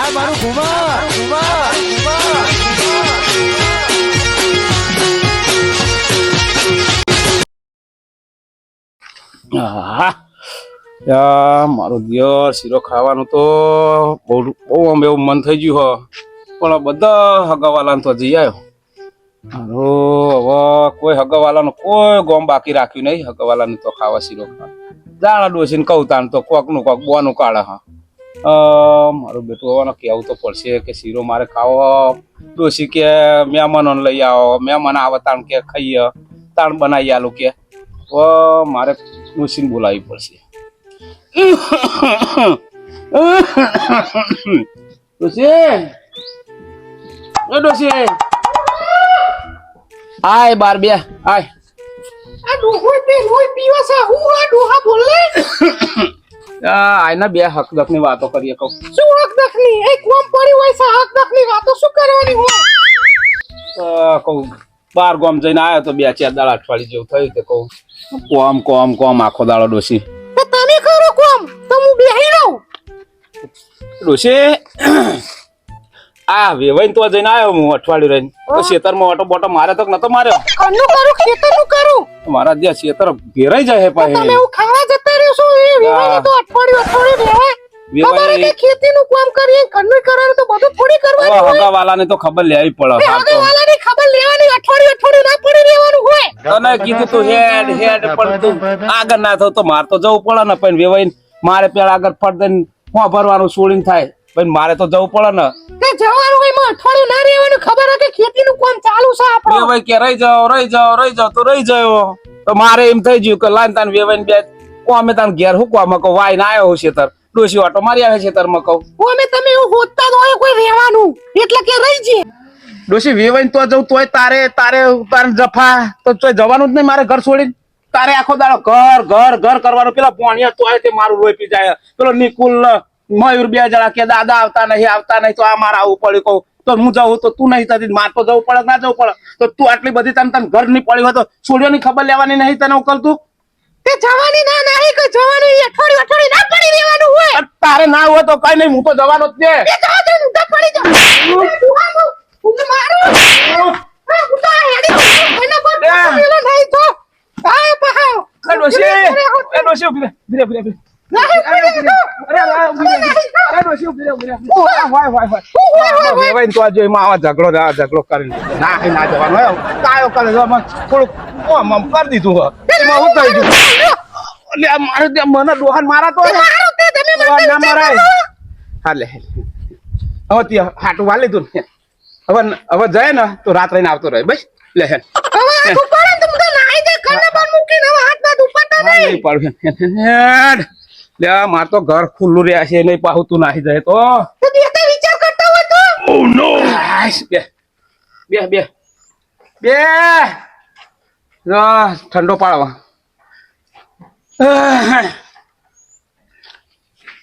આ મારું ઘુમા ઘુમા ઘુમા મારો દિયર શીરો ખાવાનું તો બહુ બહુ આમ એવું મન થઈ ગયું હો. પણ બધા હગાવાલાને તો જઈ આવ્યો મારો હવે કોઈ હગાવાલાનો કોઈ ગોમ બાકી રાખ્યું નહીં. હગાવાલાને તો ખાવા શીરો ખાવા. જાણા ડોસીને કહું તાને તો કોકનું કોક બોનું કાઢે હા. મારું બેટું હવે કહેવું તો પડશે કે શીરો મારે ખાવો. ડોસી કે, મહેમાનોને લઈ આવો. મહેમાન આવે તાણ કે ખાઈએ. તાણ બનાવી આલું કે. મારે ડોસીને બોલાવવી પડશે. ડોસી ડોસી આય બાર બે, આય. આ આયના બે હકદકની વાતો કરીએ કહું. શું હકદકની એ કોમ પડી હોય છે હક દખની વાતો શું કરવાની હોય કહું બાર ગામ જઈને આવ્યો તો બે ચાર દાડા અઠવાડિયે જેવું થયું તે કહું. કોમ કોમ કોમ આખો દાડો ડોસી તમે કરો કોમ તો હું બેહી રહું. ડોસી આ વેવાઈ તો જઈને આવ્યો હું અઠવાડિયું રહીને. તો ખેતરમાં ઓટો બોટો મારે તો નતો માર્યો? ઘરનું કરું ખેતરનું કરું? મારા જે ખેતર ભેરાઈ જાય હે તમે પાહે. હું ખાવા જતા રહ્યો છો? એ તો અઠવાડિયું અઠવાડિયું રહે. તમારે વેવાઈ કે ખેતીનું કામ કરીએ ઘરનું કરવાનું તો બધું થોડી કરવાનું હોય. હગા તો ખબર લેવી પડે એ હા તો. હગાવાલાની ખબર લેવાની અઠવાડિયું અઠવાડિયું ના પડી રહેવાનું હોય. તને કીધું તું હેડ હેડ પણ તું આગળ ના થયો તો મારે તો જવું પડે ને પણ વેવાઈ મારે પેલા આગળ ફટ દઈને હું ભરવાનું છોડીને થાય. પણ મારે તો જવું પડે ને. તે જવાનું હોય અઠવાડિયું ના રહેવાનું ખબર હોય ખેતી નું કામ ચાલુ છે આપણે. વેવાઈ કે રહી જાવ રહી જાવ રહી જાવ તો રહી જાઓ. તો મારે એમ થઈ ગયું કે લાઈન તાન વેવાઈને બે કોમે તાન ઘેર હુકવામાં કહું વાય ના આવ્યો હું શેતર. ડોસી ઓટો મારી આવે શેતરમાં કહું. કોમે તમે એવું હોતતા જ હોય કોઈ રહેવાનું. એટલે કે રહી જઈએ ડોશી વેવાઈને તો જઉં તોય તારે તારે તારે જફા તો તોય જવાનું જ નહીં મારે ઘર છોડી તારે આખો દાડો ઘર ઘર ઘર કરવાનું. પેલા પોણિયા તોય તે મારું પી જાય. પેલો નિકુલ મયુર બે જણા કે દાદા આવતા નહીં આવતા નહીં તો આ મારે આવું પડ્યું કહું. તો હું જાઉં તો તું નહીં થતી માર તો જવું પડે ના જવું પડે? તો તું આટલી બધી તને તને ઘરની પડી હોય તો છોડીઓની ખબર લેવાની નહીં તને ઉકલતું તે જવાની ના નહીં કે જવાનું એ અઠવાડિયું અઠવાડિયું ના પડી રહેવાનું હોય. તારે ના હોય તો કઈ નહીં હું તો જવાનો જ છે. એ જવા દે ઊંધા પડી જાઉં. હું મારો. હું તો હેડી મને પર. પેલો નહીં તો. આય પહાવ. કડોશી કડોશી એ ડોશી ઊભી ઝઘડો ઝઘડો કરીને ના ના જવાનો કાયો કરે થોડુંક કરી દીધું એમાં હું થઈ ગયું મારે ત્યાં મને ડોહાન મારા તો ના મરાય હા લે હવે ત્યાં હાટું વાલી લીધું ને હવે હવે જાય ને તો રાત રહીને આવતો રહે બસ લે હે નાહી પાડું. લે માર તો ઘર ખુલ્લું રહ્યા છે નહીં પાહું તું નાહી જાય તો. તો વિચાર કરતા તો. આઈશ, બે. બે બે. બે. ઠંડો પાડવા.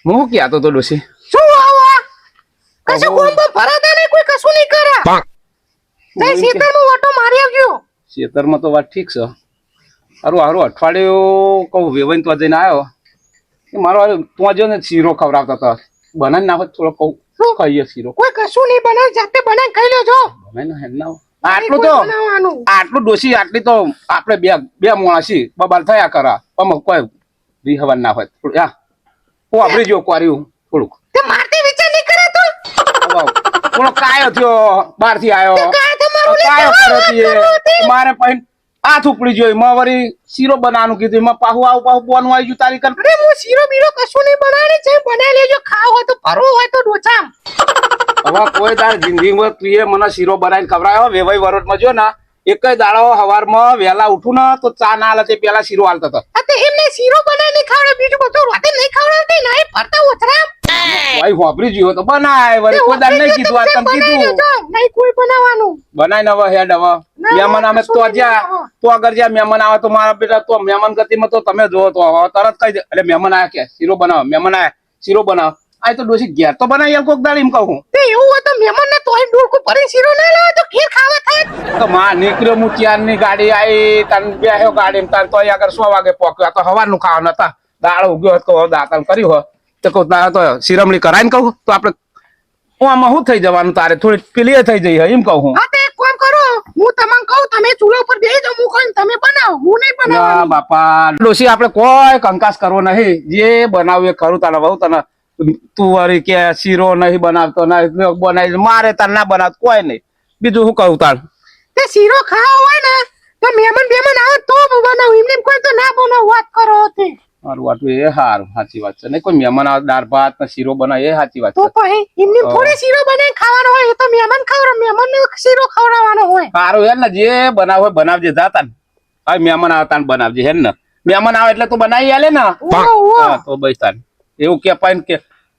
હું ક્યાં તો ડોસી શું આવા? કશું નહીં કોઈ કશું નહીં કરે. તે સીતાનું ઓટો મારી આવ્યો ખેતરમાં તો વાત ઠીક છે. હારું હારું અઠવાડિયું કહું વેવાઈને તો જઈને આવ્યો. મારો તું જો ને શીરો ખવડાવતા હતા. બનાવી નાખો થોડો કહું. શું? ખાઈએ શીરો. કોઈ કશું નહીં બનાવ જાતે બનાવી ખાઈ લેજો. બનાવી ના ના. આટલું તો આટલું ડોસી આટલી તો આપણે બે બે મોણાસી બબાલ થયા કરા. પણ કોઈ રીહવન ના હોય. થોડું હા હું વાપરી જો કોર્યું થોડુંક. મારતી વિચાર નહીં કરે તો. થોડો કાયો થયો બહારથી આવ્યો લે કાયો કરો મારે પછી હાથ ઉપડી જોઈ. માં વળી શીરો બનાવવાનું કીધું. એમાં પાહુ આવું પાહુ બોનું આવી ગયું તારી કર અરે હું શીરો બીરો કશું નહીં બનાવે છે. બનાવી લેજો. ખાવ હોય તો ફરવું હોય તો ડોચામ હવે કોઈ તાર જિંદગીમાં તું મને શીરો બનાવીને ખવડાવ્યો વેવાઈ વરોટમાં જો ને. એક જ દાડો સવારમાં વહેલા ઉઠું ને તો ચા ના હાલે પેલા શીરો હાલતો હતો. તો એમને શીરો બનાવીને ખાવડે બીજું બધું રાતે નહીં ખાવડાવતી ના એ ભરતા ઓછરા ભાઈ તો બનાય વળી કોઈ નહીં કીધું આ તને કીધું. નહીં કોઈ બનાવવાનું. બનાય ને હેડ હવે. મહેમાન આવે તો જ્યાં તો અગર જ્યાં મહેમાન આવે તો મારા બેટા તો મહેમાન ગતિમાં તો તમે જોવો તો તરત કહી દે એટલે મહેમાન આયા કે? શીરો બનાવો મહેમાન આયા. શીરો બનાવો. આ તો ડોસી ઘેર તો બનાવી આવ કોક દાળ એમ કહું તે એવું હોય તો મહેમાન ને તોય ડોળકું ભરી શીરો ના લાવે તો ઘેર ખાવા થાય. તો માં નીકળ્યો હું ત્યારની ગાડી આવી તન બેહ્યો ગાડી તાર તો આગળ સો વાગે પોક્યો. તો હવાનું ખાવાનું હતા. દાળ ઉગ્યો તો દાંતણ કર્યું હોય તો કહું તારે તો શિરમણી કરાવીને કહું. તો આપણે હું આમાં શું થઈ જવાનું તારે? થોડી ક્લિયર થઈ જઈ હે, એમ કહું હું. હા એક કામ કરો. હું તમને કહું તમે ચૂલા ઉપર બેસી જાવ હું કહું તમે બનાવો. હું નહીં ના બાપા. ડોસી આપણે કોઈ કંકાસ કરવો નહીં. જે બનાવ્યું એ ખરું તને બહુ તને તું વળી કે શીરો નહીં બનાવતો નહીં બનાવી મારે તાર ના બનાવ કોઈ નહીં. બીજું શું કહું તાર? તે શીરો ખાવો હોય ને તો મહેમાન બેમાન આવે તો બનાવ. એમને કોઈ તો ના બનાવ વાત કરો તે. મારું વાટું એ હાર સાચી વાત છે. નહીં કોઈ મહેમાન આવે દાળ ભાત ને શીરો બનાવે એ સાચી વાત તો છે. પછી એમને થોડી શીરો બનાવી ખાવાનો હોય એ તો મહેમાન ખવડાવ મહેમાન ને શીરો ખવડાવવાનો હોય. સારું હેર ને જે બનાવ હોય બનાવજે જાતા ને હવે મહેમાન આવતા ને બનાવજે હેર ને. મહેમાન આવે એટલે તું બનાવી આલે ને. તો બસ તાન. એવું કે પાઈને કે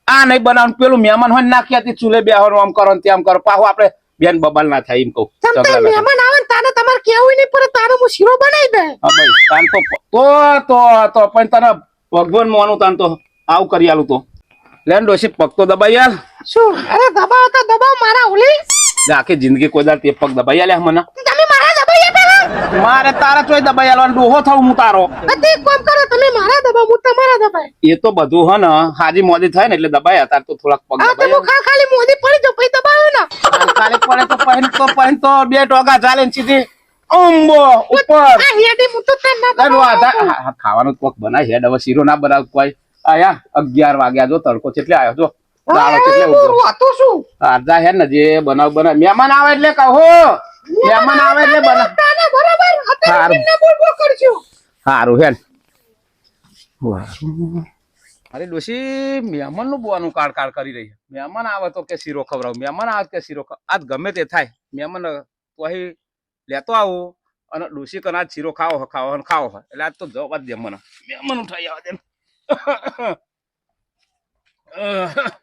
આ નહીં બનાવું પેલું મહેમાન હોય નાખી હતી ચૂલે બેહવાનું આમ કરો ને કરો. પાછું આપણે બેન બબાલ ના થાય એમ કહું. મહેમાન આવે તાને તમારે કેવું નહીં પડે તારો હું શીરો બનાવી દે. હા ભાઈ તાન તો તો તો તો પણ તને ભગવાન મોનું તાન તો આવું કરી આલું તો. લેન ડોશી પગ તો દબાઈ આલ. શું? અરે દબાવ તો દબાવ મારા ઓલી. આખી જિંદગી કોઈ દાડ તે પગ દબાઈ આલ્યા મને. તમે મારા મારે તારા ચોય દબાઈ આલવાનો ડોહો થવું હું તારો. તે કોમ કરો તમે મારા દબાવ હું તમારા દબાય. એ તો બધું હ ને હાજી મોદી થાય ને એટલે દબાય તાર તો થોડાક પગ દબાય તો ખા ખાલી મોદી પડી જો પછી દબાયો ને. તારે પડે તો પહેન તો પહેન તો બે ટોગા ચાલે ને સીધી. અંબો ઉપર. આ હેડી હું તો તને હા, હા, ખાવાનું કોક બનાય હેડ હવે શીરો ના બનાવ કોઈ. આયા અગિયાર વાગ્યા જો તડકો એટલે આવ્યો જો. દાડો કેટલે આ, ઉગ્યો. હું વાતું છું અડધા ને જે બનાવ બનાવ. મહેમાન આવે એટલે કહો. મહેમાન આવે એટલે બનાવ બરાબર. અત્યારે બોલ બોલ કરજો. સારું હેડ અરે ડોશી મહેમાનનું બોવાનું કાળ કાળ કરી રહી મહેમાન આવે તો કે શીરો ખવડાવ મહેમાન આવે કે શીરો આજ ગમે તે થાય. મહેમાન તો અહીં લેતો આવું અને ડોશી કના શીરો ખાવો ખાવો હે ખાવો એટલે આજ તો જવા જ દે મને. મહેમાન ઉઠાઈ આવે દે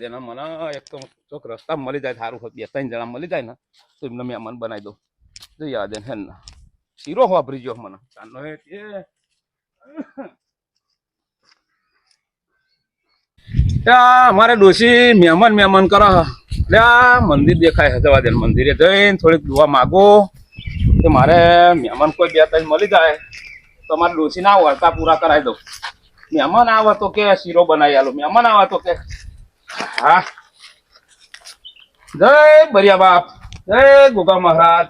દે મને એક તો રસ્તા મળી જાય, સારું હોય બે, ત્રણ જણા મળી જાય ને, તો એમને મહેમાન બનાવી દઉં. જોઈ આ દે હેન શીરો વાપરી ગયો મને. એ એ ત્યાં અમારે મહેમાન મહેમાન કરો. મંદિર દેખાય જવા દે મંદિરે જઈને થોડીક દુવા માગો. કે મારે મહેમાન કોઈ બે, ત્રણ મળી જાય, તો મારે ડોશી ના વર્તા પૂરા કરાવી દઉં. મહેમાન આવે તો કે શીરો બનાવી આલો, મહેમાન આવે તો કે જય બરિયા બાપ. જય ગોગા મહારાજ.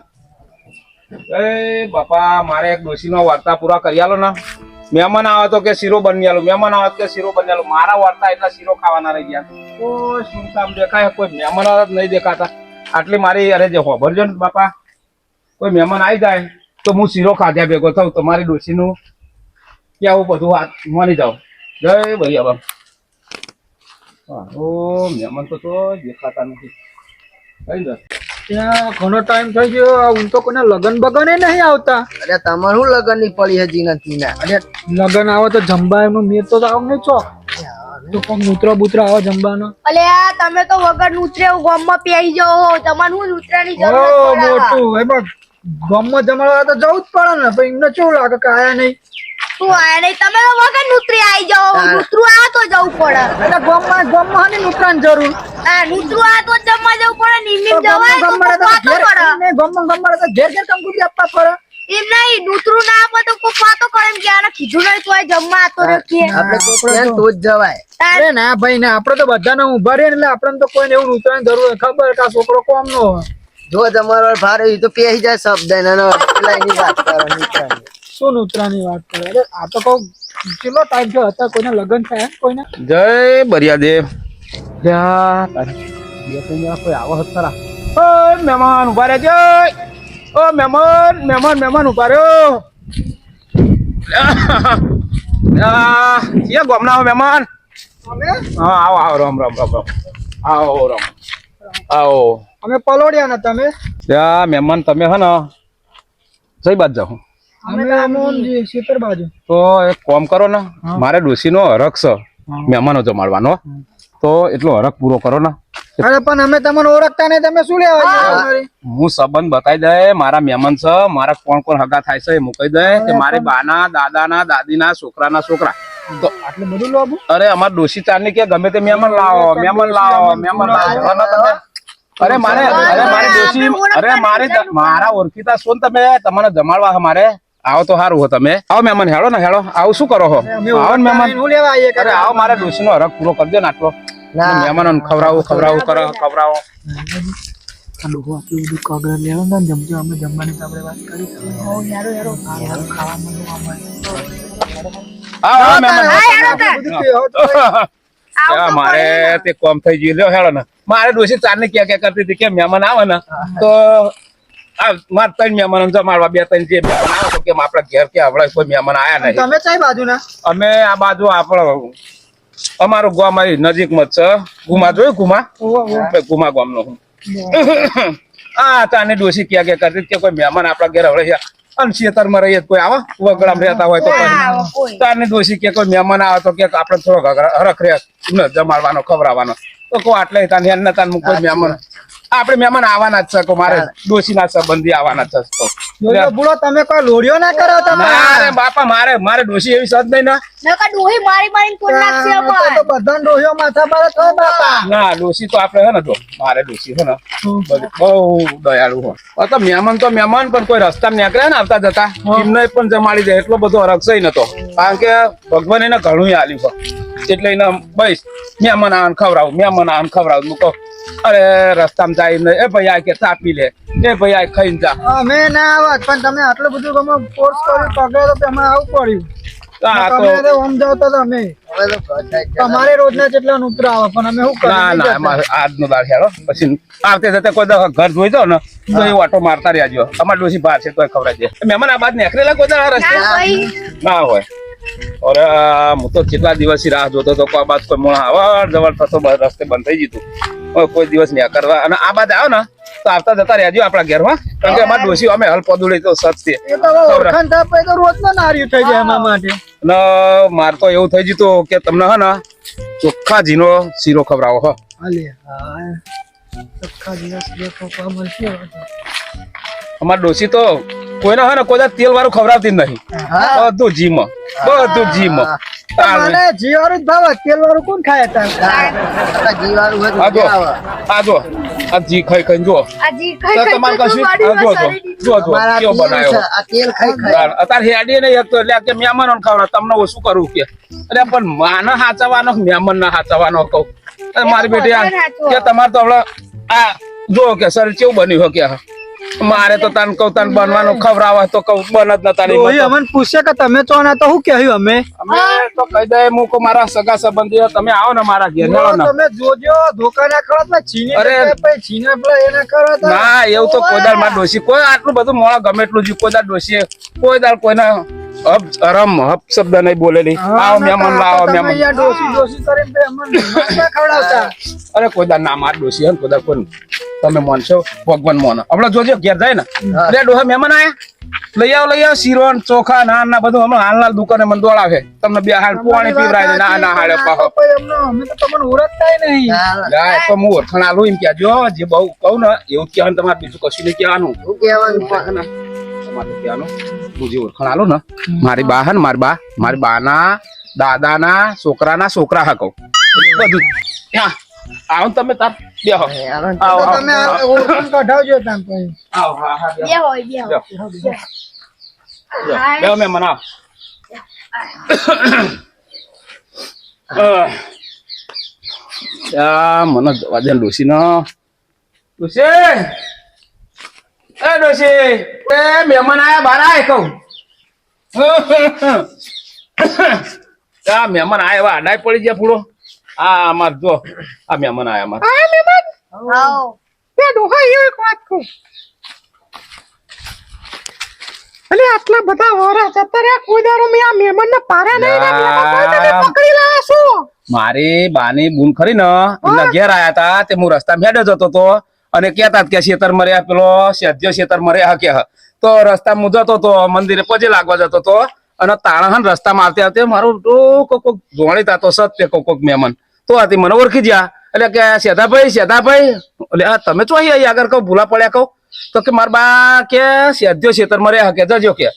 જય બાપા, મારે એક ડોશીનો વાર્તા પૂરા કરી આલો ને. મહેમાન આવે તો કે શીરો બની આલો. મહેમાન આવે કે શીરો બની આલો. મારા વાર્તા એટલા શીરો ખાવાના રહી ગયા. કોઈ સુનસામ દેખાય, કોઈ મહેમાન આવે નહીં દેખાતા. આટલી મારી અરે જે હોભરજો ને બાપા. કોઈ મહેમાન આવી જાય, તો હું શીરો ખાધ્યા ભેગો થઉં. તમારી ડોશીનું કે આવું બધું હાથ માની જાઉં. જય ભરિયા બાપ. ઓ મહેમાન તો તો દેખાતા નથી. કઈ દસ? ત્યાં ઘણો ટાઈમ થઈ ગયો આ હું તો કોને લગન બગન નહીં આવતા. અરે તમારું શું લગનની પડી હજી નથી ને? અરે લગન આવે તો જમવા એમનો મેર તો આવ નહીં છો. તો કોક મૂત્ર બૂત્ર આવે જમવાનો. અલે આ તમે તો વગર નૂત્રે ગોમમાં પેઈ જાઓ તમારું હું નૂતરાની ઓ જરૂર મોટું મોટું એમાં ગામમાં જમાડવા તો જવું જ પડે ને પણ એમને કેવું લાગે કે આયા નહીં? શું આયા નહીં? તમે તો વગર નૂતરી આવી જાઓ હા. આ તો જવું પડે. એટલે ગામમાં ગામમાં ને નૂતરાની જરૂર? હા નૂતરું આ તો જમવા જવું પડે ને જવાય તો ગામમાં પડે એમને ગામમાં તો ઘેર ઘેર કંકુડી આપવા પડે. એમ નહીં નૂતરું ના આપે તો વાતો કરે એમ કે આને કીધું નહીં તોય જમવા આતો તો જ જવાય. અરે ના ભાઈ ના આપણે તો બધાને ઊભા રહીએ ને એટલે આપણને તો કોઈને એવું નૂતરાની જરૂર ખબર કે આ છોકરો કોમ નો હોય. જો તમારો ભારે એ તો પેહી જાય શબ્દ ને એનો એની વાત કરો. શું નુતરાની વાત કરો? અરે આ તો કહું કેટલો ટાઈમ થયો હતા? કોઈને લગન થયા કોઈને? જય બરિયાદેવ. કોઈ આવો હત ઓ મહેમાન ઊભા રહેજો. ઓ મહેમાન મહેમાન મહેમાન ઊભા રહ્યો. આ, ક્યાં ગામના આવો મહેમાન? હા આવો આવો રામ રામ રામ રામ. આવો રામ. આવો. અમે પલોડ્યા ને તમે? ત્યાં મહેમાન તમે હે ને જઈ બાજ જાઓ. અમે અમોન બાજુ. તો એક કોમ કરો ને મારે ડોશીનો હરખ છે મહેમાનો જમાડવાનો. તો એટલો હરખ પૂરો કરો ને. અરે પણ અમે તમને ઓળખતા નહીં તમે શું લેવા હું સંબંધ બતાવી દે મારા મહેમાન છે મારા કોણ કોણ હગા થાય છે એ મૂકી દે કે મારી બાના દાદાના દાદીના છોકરાના છોકરા. તો આટલું બધું અરે અમાર ચારની કે ગમે તે મહેમાન લાવો મહેમાન લાવો મહેમાન લાવો. તમે અરે મારે અરે મારી ડોશી અરે મારે મારા ઓળખીતા છો ને તમે? તમને જમાડવા મારે? આવો તો સારું હો તમે. આવો મહેમાન હેડો ને હેડો આવું શું કરો હો? આવો ને મહેમાન. અરે આવો મારા ડોશીનો હરખ પૂરો કરી દો ને આટલો. ખવડાવું મહેમાનોને ખવડાવો ખવડાવો કરો ખવડાવો. લોકો આટલું બધું લેવો ને જમજો અમે જમવાની તો આપણે વાત કરી. ખાવાનું મહેમાન. મારે તે કોમ થઈ ગયું. લ્યો હેડો ને. મારે ડોસી ચાર ને ક્યાં ક્યાં કરતી હતી કે મહેમાન આવે ને? તો આ મારે ત્રણ મહેમાન જમાડવા બે ત્રણ જે મહેમાન આવે તો કેમ આપડા ઘેર કે આપડે કોઈ મહેમાન આયા નહીં. તમે કઈ બાજુ ના અમે આ બાજુ આપડે અમારું ગામ અહીં નજીકમાં છે. ગુમા જોયું ગુમા? આપણે ગુમા ગામનો હું. તાને ડોસી ક્યાં ક્યાં કરતી કે કોઈ મહેમાન આપડા ઘેર હવે અને ખેતરમાં રહીએ કોઈ આવે વગડામ રહેતા હોય તો ના ડોસી કે કોઈ મહેમાન આવે તો કે આપણે થોડો હરખ રહે જમાડવાનો ખવડાવવાનો. તો કો આટલે તાન હેન તાન મુકો મહેમાન આપણે મહેમાન આવવાના જ છે કો મારે ડોશીના સંબંધી આવવાના છે તો. બુડો તમે કોઈ લોડિયો ના કરો તમે? બાપા મારે મારે ડોશી એવી સદ નહીં ના. નકર ડોહી મારી મારીને કોણ નાખશે અમાર. તો બધા ડોહિયો માથા મારે તો બાપા. ના ડોશી તો આપણે હે ને તો મારે છે ને. બહુ દયાળુ આ તો મહેમાન તો મહેમાન પણ કોઈ રસ્તા નીકળે ને આવતા જતા એમને પણ જમાડી દે એટલો બધો રક્ષય નતો કારણ કે ભગવાન એને ઘણું આલ્યું છે. એટલે એને બસ મહેમાન આન ખવડાવું મહેમાન આન ખવડાવું. મૂકો. અરે રસ્તામાં જાય ને એ ભાઈ આ કે તાપી લે. એ ભાઈ આ ખાઈને જા. અમે ના આવત પણ તમે આટલું બધું તમે ફોર્સ કર્યું પગડે તો અમે આવું પડ્યું. તમારે રોજના જેટલા નુકરા આવે પણ અમે શું ના ના એમાં આજનો દાળ હેડો પછી આવતે જતે કોઈ ઘર જોઈ જાવ ને તો એ ઓટો મારતા રહેજો. અમાર ડોશી બહાર છે તો દે. મહેમાન આ બાદ નીકળેલા કોઈ ના હોય. અરે હું તો કેટલા દિવસથી રાહ જોતો હતો આ બાદ કોઈ મોણા અવાર જવર થતો રસ્તે બંધ થઈ જતું હવે કોઈ દિવસ નહીં કરવા અને આ બાદ આવો ને તો આવતા જતા રહેજો આપણા ઘરમાં કારણ કે અમારા ડોશી અમે હલ પદુડી તો સત છે અને માર તો એવું થઈ જતું કે તમને હે ને ચોખ્ખા જીનો શીરો ખવડાવો હો. અમાર ડોશી તો કોઈને હે ને કોઈ તેલ વાળું ખવડાવતી જ નહીં. બધું જીમ બધું જીમ મને જીવારું જ ભાવે. તેલ વાળું કોણ ખાય અત્યારે આપણા ઘી વાળું આ જો. મજા આવે. આ જો. આ જી ખાઈ ખાઈ જો આ જી ખાઈ ખાઈ તમારે કશું મારી જો જો. જો જો. કેવો બનાવ્યો? આ તેલ ખાઈ ખાઈ. અત્યારે હેડી નહીં એક તો એટલે કે મહેમાનો ખવડાવ. તમને ઓછું કરવું કે? એટલે પણ માને હાચવાનો મહેમાન ના હાચવાનો કહું? મારી બેટી. કે તમારે તો હવે આ જો કે સર કેવું બન્યું કે મારે તો તને કહું તને બનવાનું ખવરાવા તો કહું બન જ નતા નહીં અમને પૂછે કે તમે તો ના તો શું કહ્યું અમે? અમે તો કહી દે હું મારા સગા સંબંધીઓ તમે આવો ને મારા ઘેર હેડો ને. તમે જોજો ધોકા ના કરો તો છીને અરે. પછી છીના પેલા એ ના કરો ના એવું તો કોઈ દાળમાં ડોસી કોઈ આટલું બધું મોળા ગમે એટલું જ કોઈ દાળ ડોસી કોઈ દાળ કોઈના હબ અરમ હબ શબ્દ નહીં બોલેલી આવો મહેમાન લાવો અહીંયા ડોસી ડોસી કરીને બે અમને મહેમાન ના ખવડાવતા. અરે કોઈ દાળ ના માર ડોસી હે ને કોઈ દાળ કોઈ તમે માનશો? ભગવાન મોન. હમણાં જોજો ઘેર જાય ને. અરે ડોહા મહેમાન આયા. લઈ આવો લઈ આવો શીરો ને ચોખા નાન ના બધું હમણાં હાલના દુકાને મને દોડાવે. તમને બે હાલ પાણી પીવરાય ના ના હાડે પાહો. અમને અમે તો તમને ઓળખતાય નહીં. જાય તો હું ઓળખાણ આલું એમ કહેજો જે બહુ કહું ને એવું જ કહેવાનું તમારે બીજું કશું નહીં કહેવાનું. શું કહેવાનું? તમારે કહેવાનું? હું જે ઓળખાણ આલો ને. મારી બા હે ને મારી બા. મારી બાના દાદાના છોકરાના છોકરા હા કહું. બધું. આવો તમે તાર. બે હો. આવો તમે આ ઓળખાણ કઢાવજો તમે પછી આવો હા હા બે બે હોય બે હોય બે બે મેં મનાવ મને જવા દે ડોસી નો. ડોસી એ ડોસી એ મહેમાન આયા બાર આય કહું. આ મહેમાન આયા એવા આડાય પડી ગયા પૂરો. આ અમાર જો આ મહેમાન આયા અમાર. આવો. બે ડોહા એવી એક વાત કહું. અલે આટલા બધા વરા જતા રહ્યા કોઈ દારો મેં આ મહેમાન ના પારા નહીં ને. મહેમાન પકડી લાયા છો મારી બાની બૂન ખરી ને એમના ઘેર આયા તા તે હું રસ્તા મેડે જતો તો. અને કેતા કે શેતર મર્યા પેલો સેધ્યો શેતર મર્યા કે તો રસ્તા હું જતો તો, મંદિરે પજે લાગવા જતો તો, અને તાણહન રસ્તામાં આવતી આવતી મારું કોક કોક જોણી તાતો સત્ય કોક કોક મહેમાન તો હતી મને ઓળખી ગયા એટલે કે સેધાભાઈ સેધાભાઈ એટલે તમે ચો અહીં આગળ કહું, ભૂલા પડ્યા કહું. તો કે, મારા બા કે સેધ્યો શેતર મર્યા કે, જજો કે.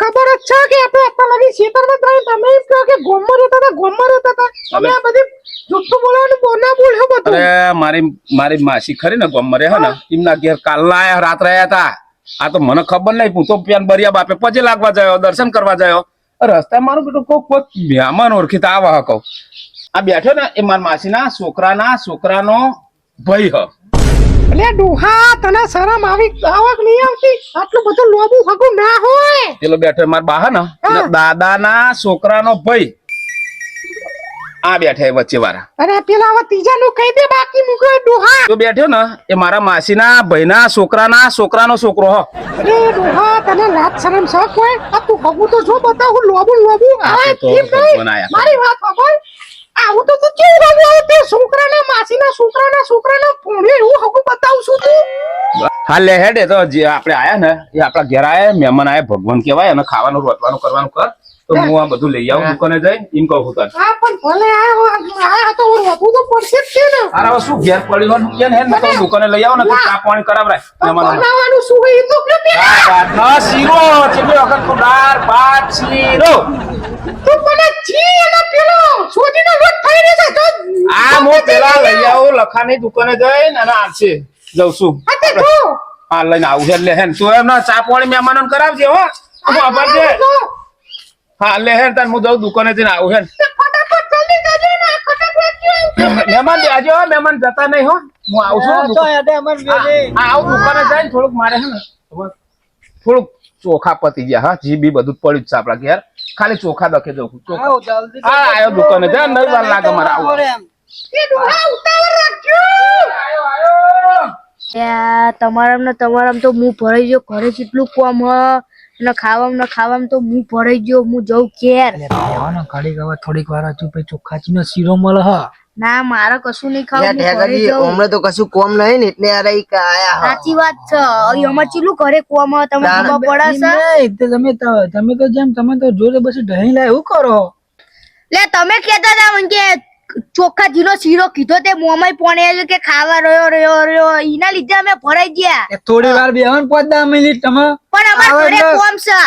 ખબર જ છે કે આપણે અત્યાર લગી ખેતરમાં જ તમે કહો કે ગોમમાં રહેતા હતા, ગોમમાં રહેતા હતા. અમે આ બધી જુઠ્ઠું બોલવાનું બો બોલ્યો બધું. અરે મારી મારી માસી ખરી ને ગમરે હે ને એમના ઘેર કાલના આયા રાત્રે આયા હતા આ તો મને ખબર નહીં હું તો પ્યાન બરિયા બાપે પજે લાગવા જાયો દર્શન કરવા જાયો. રસ્તા મારું બેટું કોક કોક મહેમાન ઓળખીતા આવા કહું આ બેઠો ને એ મારા માસીના છોકરાના છોકરાનો ભય હ. એટલે ડોહા તને શરમ આવી આવક નહીં આવતી? આટલું બધું લોબુ હગું ના હોય. પેલો બેઠો મારા બા હે ને દાદાના છોકરાનો ભાઈ આ બેઠા એ વચ્ચે વાળા અરે પેલા હવે ત્રીજા નું કહી દે બાકી મૂકો ડોહા. તો બેઠો ને એ મારા માસીના ભાઈના છોકરાના છોકરાનો છોકરો હો. અરે ડોહા તને લાજ શરમ છે કોઈ આ તું હગું તો જો બતાવું લોબુ લોબુ. આવે તો કેમ નહીં મારી વાત સાંભળ. આવું તો તું કેવું આવે? તે છોકરાના માસીના છોકરાના છોકરાના ભોણે હું હગું બતાવું છું તું. હા લે હેડે તો જે આપણે આયા ને એ આપણા ઘેર આયા મહેમાન આયા ભગવાન કહેવાય અને ખાવાનું રોટવાનું કરવાનું કર. તો હું આ બધું લઈ આવું દુકાને જઈને એમ કહું તને. હા પણ ભલે આ તો વધુ તો પડશે જ છે ને? અરે હવે શું ઘેર પડી હોય કે ને તો દુકાને લઈ આવો ને તો ચા પાણી કરાવરાય. બનાવવાનું શું હોય તો કે ના? શીરો. કેટલી વખત તો દાળ ભાત શીરો. તું મને જી અને પેલો સોજીનો લોટ થઈ રહ્યો છે તો આ મો પેલા લઈ આવું લખાની દુકાને જઈને અને આવશે જઉં છું. હા લઈને આવું છે લે હેન તું એમના ચા પાણી મહેમાનોને કરાવજે હો. હું વાપરજે હા લે હેન તાર હું જાઉં દુકાને જઈને આવું હેન. ફટાફટ જલ્દી કરજો ને આ ફટાફટ કેવું મહેમાન આજે હો મહેમાન જતા નહીં હો. હું આવું છું હા, આવું દુકાને જાય થોડુંક મારે હે ને થોડુંક ચોખા પતી ગયા હા જી બી બધું પડ્યું છે આપડા ઘેર. ખાલી ચોખા દખે જવું ચોખા. હા આવ્યો દુકાને જા નહીં વાર લાગે મારે આવું તમારા તમારામ તો હું ભરાઈ ગયો ઘરે કેટલું કોમ હ? અને ખાવામાં ને ખાવામાં તો હું ભરાઈ ગયો હું જઉં કેર ને ઘડીક હવે થોડીક વાર હજુ પછી ચોખ્ખાચીનો શીરો મળે હ. ના મારે કશું નહીં ખાવું ઠેકાજી હમણાં તો કશું કોમ નહીં ને એટલે યાર ઈ આયા સાચી વાત છે. અહીં અમાર ચીલું ઘરે કોમ તમે ખબર પડે છે? નહીં, તે તમે તો તમે તો જેમ તમે તો જોડે બસ ઢહી લાય એવું કરો? લે તમે કહેતા હતા મને કે ચોખ્ખા જીનો શીરો કીધો તે મોમાં પોણે આવ્યો કે ખાવા રહ્યો રહ્યો રહ્યો. એના લીધે અમે ભરાઈ ગયા. એ થોડી વાર બેહો ને પાંચ દસ મિનિટ તમે. પણ અમાર ઘરે કોમ છે.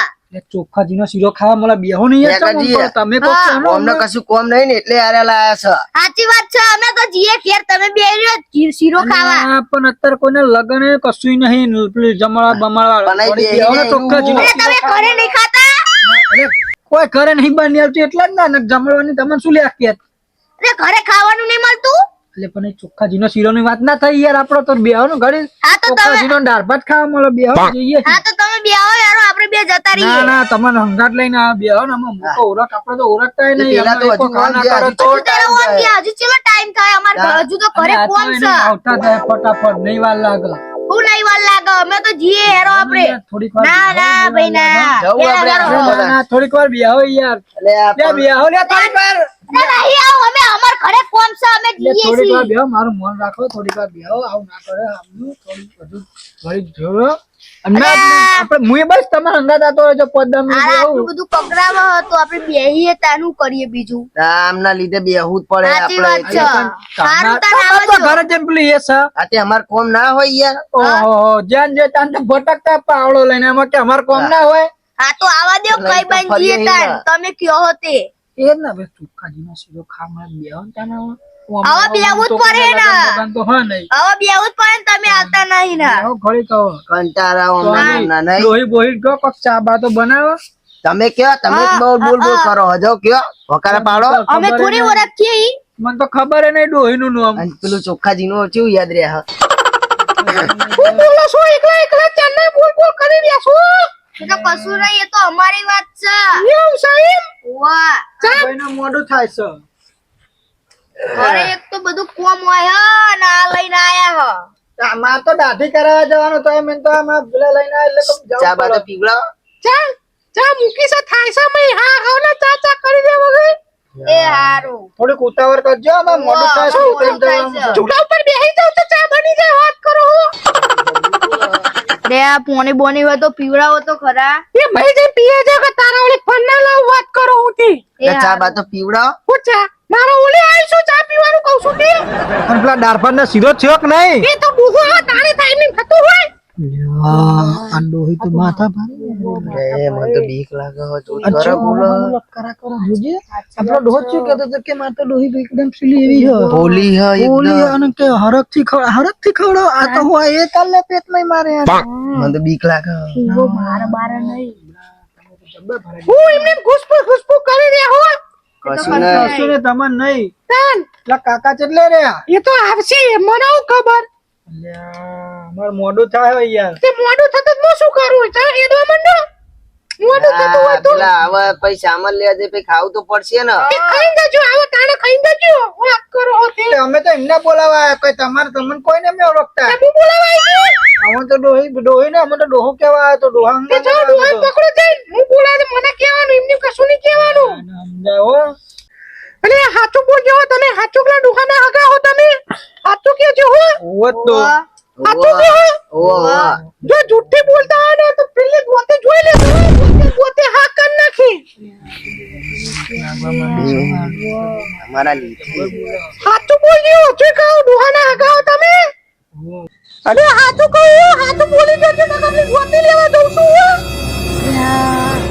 ચોખ્ખા જીનો શીરો ખાવા મળે બેહો નહીં તમે કહો છો એનો કશું કોમ નહીં ને એટલે આરે લાયા છે. સાચી વાત છે અમે તો જીએ ઘેર તમે બે રહ્યો શીરો ખાવા. પણ અત્યારે કોઈને લગન કશું નહીં જમવા બમવા બનાઈ થોડી બેહો ને એને ચોખ્ખાજીનો તમે ઘરે નહીં ખાતા? કોઈ ઘરે નહીં બની આવતી એટલે જ ના ને જમવાની તમને શું લે એટલે ઘરે ખાવાનું નહીં મળતું? એટલે પણ ચોખ્ખા જીનો શીરો ની વાત ના થઈ યાર. આપડો તો બેહો ઘરે ઘડી હા તો તમે ચોખ્ખાજીનો દાળ ભાત ખાવા મળે. બેહવા ને જઈએ હા તો તમે બે આવો યાર આપણે બે જતા ના રહીએ. ના તમને હંગાટ લઈને આ બેહો ને અમે મૂકો ઓળખ આપણે તો ઓળખતા નહીં. પેલા તો હજુ ના કોણ ગયા? તો હજુ ચેલો ટાઈમ થાય? અમાર ઘર હજુ તો ઘરે અને છે? આવતા થાય ફટાફટ નહીં વાર લાગે. હું નહીં વાર લાગે અમે તો જીએ હેરો આપણે. થોડીક વાર ના ના ભાઈ ના. ના, ના, થોડીક વાર બેહો યાર. એટલે બેહો લે થોડીક વાર. ના, નહીં આવો અમે અમાર ઘરે કોમ છે અમે લે જીએ થોડીક વાર બેહો મારું મન રાખો થોડીક વાર બેહો આવું ના કરે આમનું થોડીક બધું થોડીક જોરો અને આપણે મુએ બસ તમારે હંગાત આતો હોય તો પોદમ આ બધું પકડાવા હતો આપણે બેહીએ તાનું કરીએ બીજું. આમના લીધે બેહવું જ પડે આપણે સારું તાર તો ઘરે જેમ પેલી એ છે. આ તે અમાર કોમ ના હોય યાર. ઓહો જ્યાં જે ત્યાં ભટકતા પાવડો લઈને એમાં કે અમાર કોમ ના હોય. હા તો આવા દેવ કઈ બન તાન તમે કયો હો તે. એ જ ને. આવા બેહવું જ પડે હા હવે બેવું જ પડે તમે આવતા નહીં ને ઘડી કહો કંટાળા ના નહીં લોહી બોહી કહો કોક ચા બા તો બનાવો તમે કયો તમે બહુ બોલ બોલ કરો હજો કયો વકારા પાડો અમે ખબર થોડી. ઓળખીએ મને તો ખબર ય નહીં ડોહી નું નામ પેલું ચોખ્ખાજી નું કેવું યાદ રહ્યા હા હું બોલો છો એકલા એકલા ચાંદા બોલ બોલ કરી રહ્યા છો એ તો કશું નહીં એ તો અમારી વાત છે. એવું સાહેબ? વાહ. ભાઈનું મોઢું થાય છે. અરે એક તો બધું કોમ હોય હ ને આ લઈને આયા હો. આમાં તો દાઢી કરાવવા જવાનું તો એમ તો આમાં ભૂલા લઈને આવે એટલે તો ચા જવું બા તો ચા ચા મૂકી છે થાય છે મેં હા હા ને ચા ચા કરી દે વગર એ હારું. થોડીક ઉતાવળ કરજો આમાં મોઢું થાય છે. ચૂલા ઉપર બેસી જાવ તો ચા બની જાય વાત કરો હો આ પોણી બોની હોય તો પીવડાવો તો ખરા. એ ભાઈ જે પીએ છે કે તારા ઓલી ફન્ના લાવ વાત કરો હું થી એ ચા બા તો પીવડાવો. હું ચા? મારો ઓલી આવીશું ચા પીવાનું કહું છું તે પણ પેલા દાળભાતનો શીરો છે કે નહીં? એ તો બુહો હા તાણે થાય ને થતું હોય. આ ડોહી તો માથા ભારે એ મને તો બીક લાગે હો તું અચ્છા, બોલો. કરા કરા જોજે આપણો ડોહો શું કહેતો હતો કે મારે તો ડોહી એકદમ પેલી એવી બોલી હા અને કે થી ખવડા હરકથી ખવડાવ આ તો હોય એ કાલે પેટમાં મારે યાર. મને તો બીક લાગે. મારે બારે નહીં. હું એમને ઘૂસપુસ કરી રહ્યા હો કશું નહીં. કશું ને તમને નહીં. કાકા ચેટલે રહ્યા? એ તો આવશે મને ખબર? અલ્યા, અમાર મોડું થાય હોય યાર. તે મોડું થતું હું શું કરું? તા એ દો મંડો. મોડું થતું હોય તો. હવે પછી સામાન લેવા જઈ પછી ખાવું તો પડશે ને. તે ખાઈ દેજો આવો તાણે ખાઈ દેજો વાત કરો તે. અમે તો એમને બોલાવા કોઈ તમારે તમને કોઈને અમે ઓળખતા. હું બોલાવા અમે તો ડોહી ડોહી ને અમે તો ડોહો કેવા આવ્યો તો ડોહા તે ડોહા પકડો જઈ હું બોલાને મને કહેવાનું એમને કશું નહીં કહેવાનું. સમજાય હો અને હાચું બોલજો હો તમે? હાચું કે ડોહાના આગા હો તમે? હાચું જો હો? ઓ તો. હાચું કે ઓવો જો જુઠ્ઠી બોલતા હોય ને તો પેલે ગોતે જોઈ લે હો. ગોતે ગોતે હા કર નાખી. અમારા લીધે. હાચું બોલજો જે કહો ડોહાના આગા હો તમે. અરે હાચું કહો હાચું બોલી જજો ને તમને ગોતી લેવા દઉં છું હો.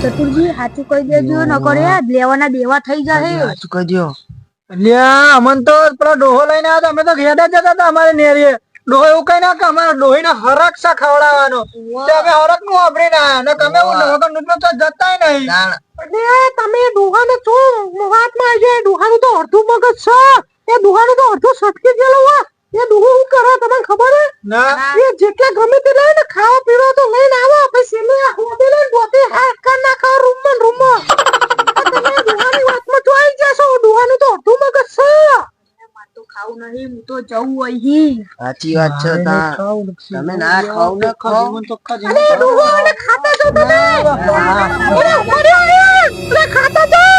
ચતુરજી હાચું કહી દેજો ન કરે લેવાના દેવા થઈ જાય કહી દો અલ્યા અમન તો પેલો ડોહો લઈને આવ્યા અમે તો ઘેર જતા હતા અમારે નેરીએ. ડોહો એવું કઈ ના કે અમારે ડોહી ને હરક સા ખવડાવવાનો તે અમે હરકનું વાપરી ના ને તમે એવું ડોહો નું તો જતાય નહીં. તાણ તમે તમે ડોહાને છો મોહાતમાં આવી જાય ડોહાનું તો અડધું મગજ છે. એ ડોહાનું તો અડધું સટકી ગયેલું હોય. એ ડોહો હું કરે? તમને ખબર હે? ના. એ જેટલા ગમે તે લઈને ખાવા પીવા તો લઈને આવો. પછી એને હોદે લઈને ગોતે હાથ કર નાખો રૂમમાં રૂમમાં તમે ડોહાની વાતમાં જો આવી જશો. ડોહાનું તો અડધું મગજ છે. તો ખાવું નહીં હું તો જવું અહીં. સાચી વાત છે તાણ તમે ના ખાવ ને ખાવ અરે ડોહાને ખાતા જો તમે? અરે ખાતા જો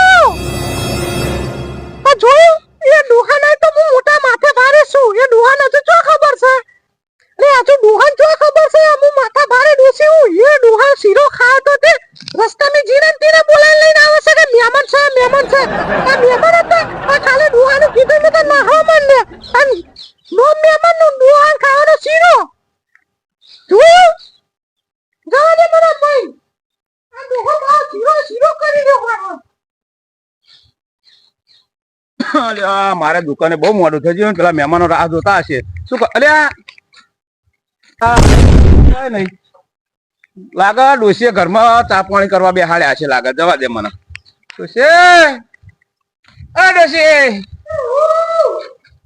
દુકાને બહુ મોડું થઈ ગયું પેલા મહેમાનો રાહ જોતા હશે. શું અરે આ, નહીં. લાગે ડોસીએ ઘરમાં ચા પાણી કરવા બેહાડ્યા છે લાગે. જવા દે મને. ડોસી! અ ડોસી!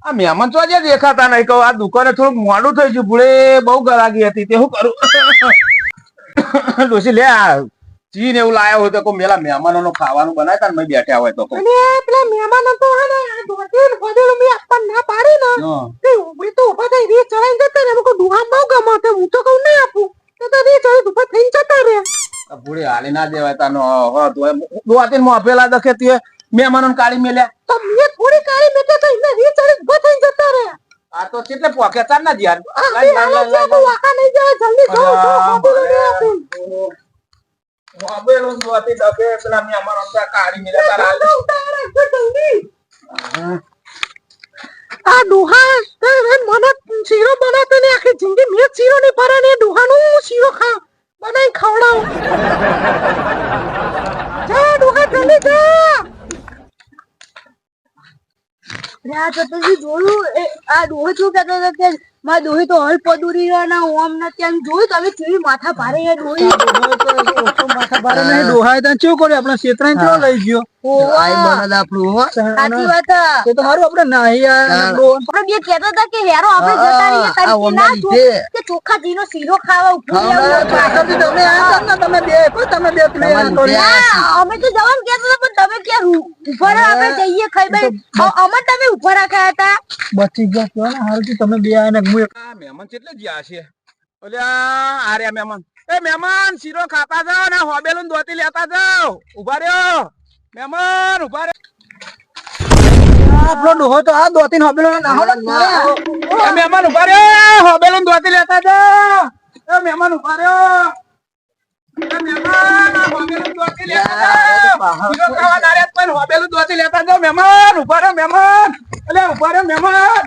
આ મહેમાન તો આજે દેખાતા નહીં. કહું આ દુકાને થોડુંક મોડું થઈ ગયું. ભૂલે બહુ ગરાગી હતી. તે શું કરું? ડોસી લે આ ચીન એવું લાયા હોય તો કોઈ મેલા મહેમાનો ખાવાનું બનાવતા ને મેં બેઠા હોય તો અને પેલા મહેમાનો તો હે ને દોઢેલ ફોડેલું મેં ના પાડી ને તે ઊભી તો ઊભા થઈ રી ચડાઈ જતા ને મુકો દુહા બહુ ગમો તે હું તો કઉ નહીં આપું. તો તો રી ચડી ઊભા થઈ જતા રે. ભૂડી હાલી ના દેવાય તાનો હ તો દોતીન આપેલા દખે તે મહેમાનો કાઢી મેલ્યા. તો મેં થોડી કાળી મેં તો એને રી ચડી ઊભા થઈ જતા રે. આ તો કેટલે પોકે તાર ના ધ્યાન વાકા નહીં જાય જલ્દી આ ડોહા મને શીરો બનાવતો ને આખી જિંદગી. મેં શીરો નહીં ભરે ને ડોહાનું શીરો ખા. બનાવી ખવડાવ. જા ડોહા જલ્દી જા. આ જોયું આ ડોહો શું કહેતો હતો કે દોહી તો હલ પદુરી ના ઓમ ને ત્યાં જોયું તમે કેવી માથા ભારે એ ડોહી ભારે નહીં દોહાય ત્યાં શું કર્યું? આપણે ક્ષેત્રાને ચો લઈ ગયો? તો અમે તો તમે ક્યાં ઊભા રહો આપણે જઈએ ખાઈ ભાઈ અમે તમે ઊભા રાખ્યા હતા. બચી ગયા તમે બે આયા ને હું એક આ મહેમાન કેટલે જ્યાં છે? ઓલ્યા આ મહેમાન. એ મહેમાન શીરો ખાતા જાઓ ને હોબેલું દોતી લેતા જાઓ. ઊભા રહ્યો. મહેમાન ઊભા રહ્યો. આપણો ડોહો તો આ દોતીને હોબેલો નાહો મહેમાન ઊભા રહ્યો. હોબેલું દોતી લેતા જાઓ. એ મહેમાન ઊભા રહ્યો. મહેમાન ઊભા રહ્યો મહેમાન અલ્યા ઊભા રહ્યો મહેમાન